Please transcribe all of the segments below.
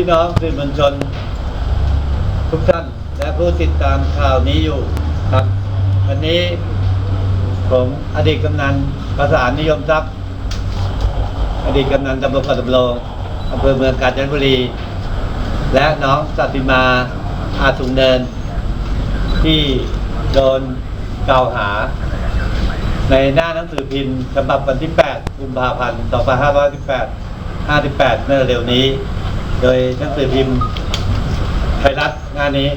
พี่น้องสื่อมวลชน ทุกท่านและผู้ติดตามข่าวนี้อยู่ครับวันนี้ผมอดีตกำนันประสานนิยมทรัพย์ อดีตกำนันตำบลปัตตโลงอำเภอเมืองกาญจนบุรี และน้องสัตติมาอาสุงเนิน ที่โดนกล่าวหา ในหน้าหนังสือพิมพ์ฉบับวันที่ 8 กุมภาพันธ์ 2518 58เมื่อเร็วนี้ โดยหนังสือพิมพ์ไทยรัฐงานนี้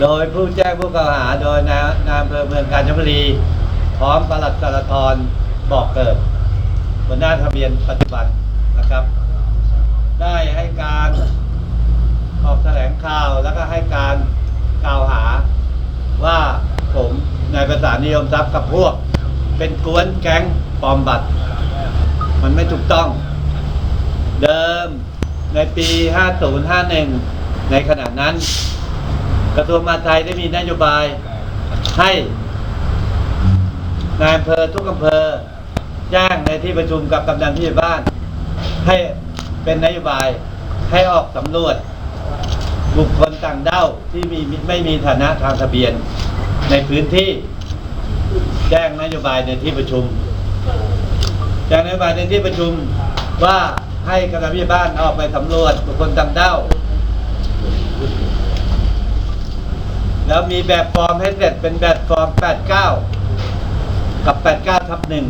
โดยผู้แจ้งผู้กล่าวหาโดยนายนายอำเภอเมืองกาญจนบุรี พร้อมปลัดสารทรบอกเกิดหัวหน้าทะเบียนปัจจุบันนะครับ ได้ให้การออกแถลงข่าวแล้วก็ให้การกล่าวหาว่าผมนายประสานนิยมทรัพย์กับพวก เป็นกวนแก๊งปลอมบัตร มันไม่ถูกต้อง เดิม ในปี 5051 ในขณะนั้น กระทรวงมหาดไทยได้มีนโยบายให้นายอำเภอทุกอำเภอแจ้งในที่ประชุมกับกำนันผู้ใหญ่บ้าน ให้เป็นนโยบายให้ออกสำรวจ บุคคลต่างด้าวที่มีไม่มีฐานะทางทะเบียน ในพื้นที่แจ้งนโยบายในที่ประชุม แจ้งนโยบายในที่ประชุมว่า ให้กำนันผู้ใหญ่บ้านออกไปสำรวจบุคคลต่างด้าวแล้วมีแบบฟอร์มให้เสร็จเป็นแบบฟอร์ม 89 กับ 89ทับหนึ่ง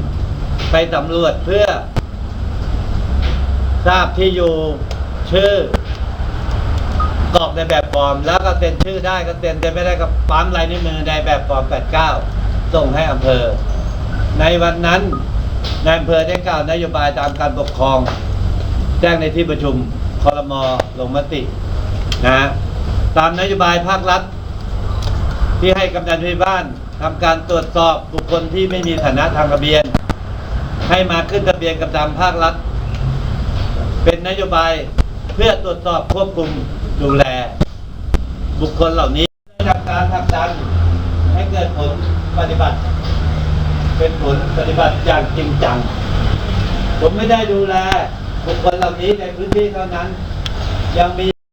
ไปสำรวจเพื่อ ทราบที่อยู่ชื่อกรอกในแบบฟอร์ม แล้วก็เซ็นชื่อได้ก็เซ็นแต่ไม่ได้ก็ปั๊มลายนิ้วมือในแบบฟอร์ม 89 ส่งให้อำเภอ ในวันนั้นนายอำเภอได้กล่าวนโยบายตามการปกครอง แจ้งในที่ประชุมคอรมอลงมตินะฮะตามนโยบายภาครัฐ ที่ให้กำนันผู้บ้านทำการตรวจสอบบุคคลที่ไม่มีฐานะทางทะเบียน ให้มาขึ้นทะเบียนกับตามภาครัฐ เป็นนโยบายเพื่อตรวจสอบควบคุมดูแล บุคคลเหล่านี้ได้ทำการผลักดันให้เกิดผลปฏิบัติ เป็นผลปฏิบัติอย่างจริงจังผมไม่ได้ดูแล บุคคลเหล่านี้ในพื้นที่เท่านั้น ยังมี